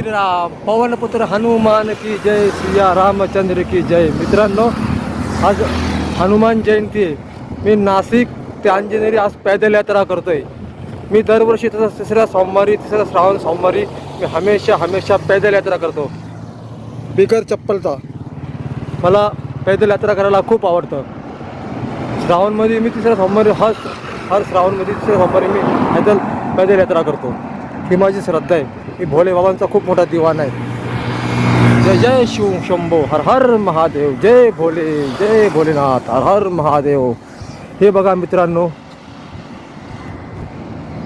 श्रीराम पवनपुत्र हनुमान की जय सिया रामचंद्र की जय। मित्रांनो आज हनुमान जयंती आहे. मी नाशिक ते अंजनेरी आज पैदल यात्रा करतोय. मी दरवर्षी तसं तिसऱ्या सोमवारी तिसऱ्या श्रावण सोमवारी मी हमेशा हमेशा पैदल यात्रा करतो. बिगर चप्पलचा. मला पैदल यात्रा करायला खूप आवडतं. श्रावणमध्ये मी तिसऱ्या सोमवारी हर हर श्रावणमध्ये तिसऱ्या सोमवारी मी पैदल पैदल यात्रा करतो. ही माझी श्रद्धा आहे. मी भोले बाबांचा खूप मोठा दिवाण आहे. जय जय शिव शंभो हर हर महादेव जय भोले जय भोलेनाथ हर हर महादेव. हे बघा मित्रांनो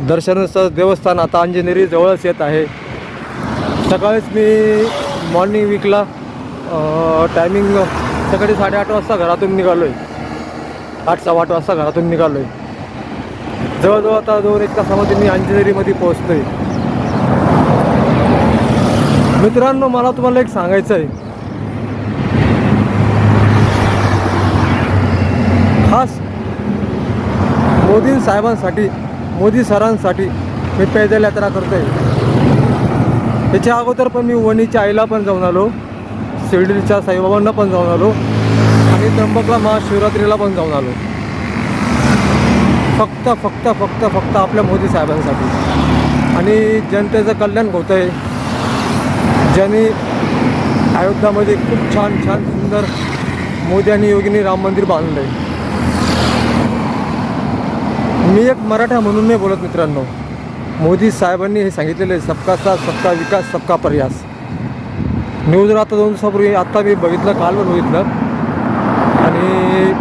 दर्शनाचं देवस्थान आता अंजनेरी जवळच येत आहे. सकाळीच मी मॉर्निंग वीकला टायमिंग सकाळी साडेआठ वाजता घरातून निघालो आहे आठ सव्वा आठ वाजता घरातून निघालो आहे जवळजवळ आता दोन एक तासामध्ये मी अंजनेरीमध्ये पोहोचतो आहे मित्रांनो मला तुम्हाला एक सांगायचं आहे खास मोदी साहेबांसाठी मोदी सरांसाठी मी पैदल यात्रा करतोय. त्याच्या अगोदर पण मी वणीच्या आईला पण जाऊन आलो. शिर्डीच्या साईबाबांना पण जाऊन आलो. आणि त्र्यंबकला महाशिवरात्रीला पण जाऊन आलो. फक्त फक्त फक्त फक्त आपल्या मोदी साहेबांसाठी. आणि जनतेचं कल्याण होत आहे ज्यांनी अयोध्यामध्ये खूप छान छान सुंदर मोदी आणि योगींनी राम मंदिर बांधलं आहे मी एक मराठा म्हणून नाही बोलत मित्रांनो. मोदी साहेबांनी हे सांगितलेलं आहे सबका साथ सबका विकास सबका प्रयास. न्यूज आता दोन दिवसापूर्वी आत्ता मी बघितलं काल पण बघितलं. आणि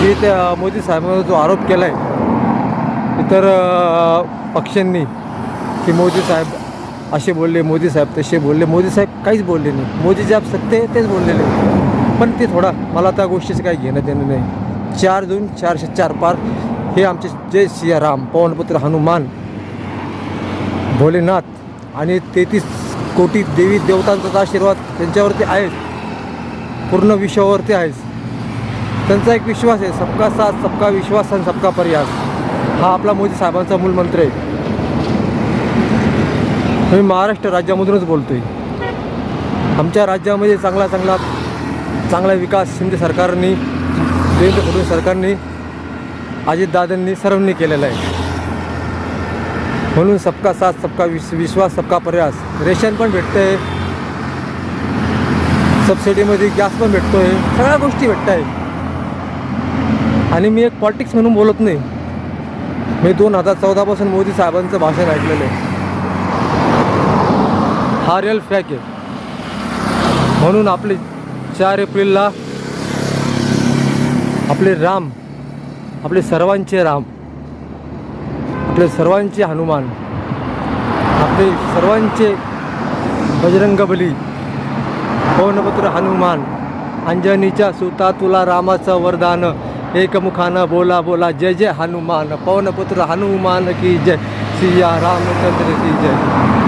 जे त्या मोदी साहेबांवर जो आरोप केला आहे इतर पक्षांनी की मोदी साहेब असे बोलले मोदी साहेब तसे बोलले. मोदी साहेब काहीच बोलले नाही. मोदी साहेब सत्य तेच बोललेले पण ते थोडा मला त्या गोष्टीचं काही घेणं देणं नाही. चार जून चारशे चार पार हे आमचे जय सियाराम पवनपुत्र हनुमान भोलेनाथ आणि तेहतीस कोटी देवी देवतांचा आशीर्वाद त्यांच्यावरती आहेच. पूर्ण विश्वावरती आहेच. त्यांचा एक विश्वास आहे सबका साथ सबका विश्वास आणि सबका प्रयास. हा आपला मोदी साहेबांचा मूलमंत्र आहे. मी महाराष्ट्र राज्यामधूनच बोलतोय. आमच्या राज्यामध्ये चांगला चांगला चांगला विकास शिंदे सरकारने देवेंद्र फडणवीस सरकारने अजितदादांनी सर्वांनी केलेला आहे. म्हणून सबका साथ सबका विश विश्वास सबका प्रयास. रेशन पण भेटतंय. सबसिडीमध्ये गॅस पण भेटतो आहे सगळ्या गोष्टी भेटत आहे आणि मी एक पॉलिटिक्स म्हणून बोलत नाही. मी दोन हजार चौदापासून मोदी साहेबांचं भाषण ऐकलेलं आहे. हा रिअल फॅक. आहे म्हणून आपले चार एप्रिलला आपले राम आपले सर्वांचे राम आपले सर्वांचे हनुमान आपले सर्वांचे बजरंगबली पवनपुत्र हनुमान अंजनीच्या सुता तुला रामाचं वरदान एकमुखानं बोला बोला जय जय हनुमान पवनपुत्र हनुमान की जय सिया रामचंद्र की जय.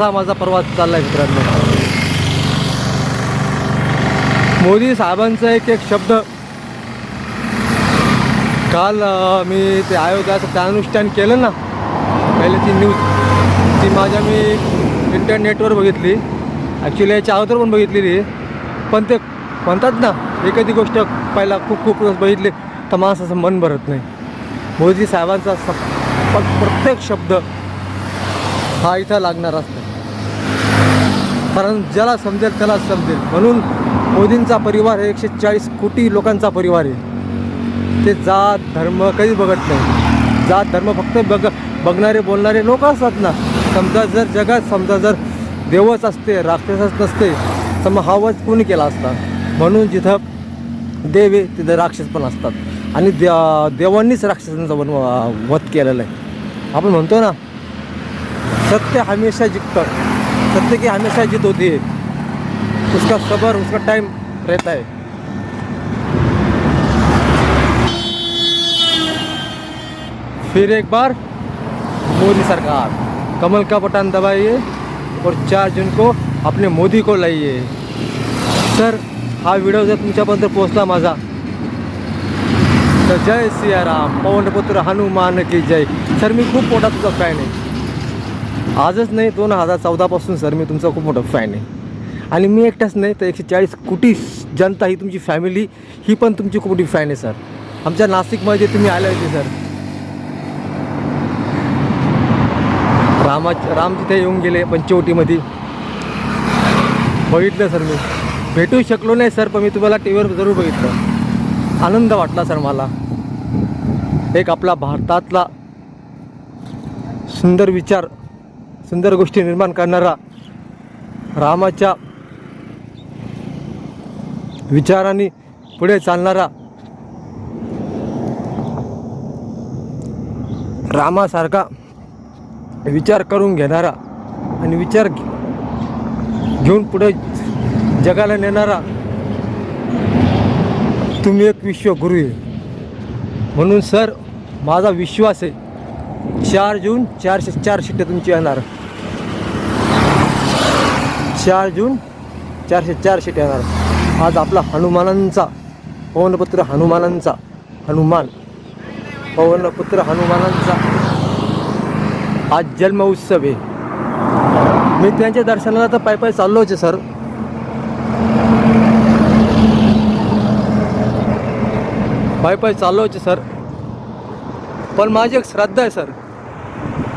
असा माझा प्रवास चालला आहे मित्रांनो. मोदी साहेबांचा एक एक शब्द. काल मी ते आयोगाचं ते अनुष्ठान केलं ना पहिले ती न्यूज ती माझ्या मी इंटरनेटवर बघितली. ॲक्च्युली याच्या अगोदर पण बघितलेली. पण ते म्हणतात ना एखादी गोष्ट पहिला खूप खूप दिवस बघितली तर माणसाचं मन भरत नाही. मोदी साहेबांचा स प्रत्येक शब्द हा इथं लागणार असतो. कारण ज्याला समजेल त्याला समजेल. म्हणून मोदींचा परिवार हे एकशे चाळीस कोटी लोकांचा परिवार आहे. ते जात धर्म कधीच बघत नाही. जात धर्म फक्त बघ बघणारे बोलणारे लोक असतात ना. समजा जर जगात समजा जर देवच असते राक्षसच नसते तर मग हा वध कोणी केला असता? म्हणून जिथं देव आहे तिथं राक्षस पण असतात. आणि दे देवांनीच राक्षसांचा वन वध केलेला आहे. आपण म्हणतो ना सत्य हमेशा जिंकतं. सत्य की हमेशा जीत होती है। उसका सबर, उसका टाइम रहता है। फिर एक बार मोदी सरकार, कमल का बटन दबाइए और चार जून को अपने मोदी को लाइए। सर हा व्हिडिओ जर तुमच्यापर्यंत पोहोचला माझा तर जय सिया सियाराम पवनपुत्र हनुमान की जय। सर, मी खूप मोठा तुझा फॅन आहे आजच नाही दोन हजार चौदापासून सर मी तुमचा खूप मोठा फॅन आहे. आणि मी एकटाच नाही तर एकशे चाळीस कोटी जनता ही तुमची फॅमिली ही पण तुमची खूप मोठी फॅन आहे सर. आमच्या नाशिकमध्ये तुम्ही आले होते सर. रामा राम तिथे येऊन गेले पंचवटीमध्ये. बघितलं सर मी. भेटू शकलो नाही सर पण मी तुम्हाला टी व्हीवर जरूर बघितलं. आनंद वाटला सर मला. एक आपला भारतातला सुंदर विचार सुंदर गोष्टी निर्माण करणारा रामाच्या विचारांनी पुढे चालणारा रामासारखा विचार करून घेणारा आणि विचार घे- घेऊन पुढे जगाला नेणारा तुम्ही एक विश्वगुरु आहे. म्हणून सर माझा विश्वास आहे चार जून चारशे चार शिट्टे तुमची येणार. चार जून चारशे चार शिट्टे येणार. आज आपला हनुमानांचा पवनपुत्र हनुमानांचा हनुमान पवनपुत्र हनुमानांचा आज जन्म उत्सव आहे. मी त्यांच्या दर्शनाला तर पाय पाय चाललोच आहे सर. पाय पाय चाललोच आहे सर. पण माझी एक श्रद्धा आहे सर.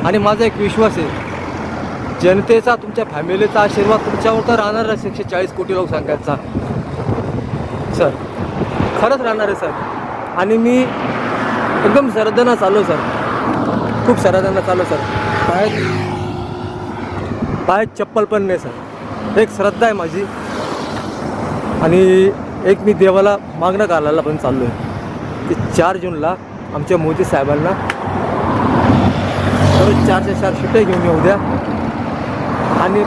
आणि माझा एक विश्वास आहे. जनतेचा तुमच्या फॅमिलीचा आशीर्वाद तुमच्यावर तर राहणार आहे एकशे चाळीस कोटी लोकसंख्याचा. सर खरंच राहणार आहे सर. आणि मी एकदम श्रद्धेनं चाललो सर. खूप श्रद्धेनं चाललो सर. पायात पायात चप्पल पण नाही सर. एक श्रद्धा आहे माझी. आणि एक मी देवाला मागणं घालायला पण चाललो आहे की चार जूनला आमच्या मोदी साहेबांना. परत चारशे चार शिट्टे घेऊन येऊ द्या. आणि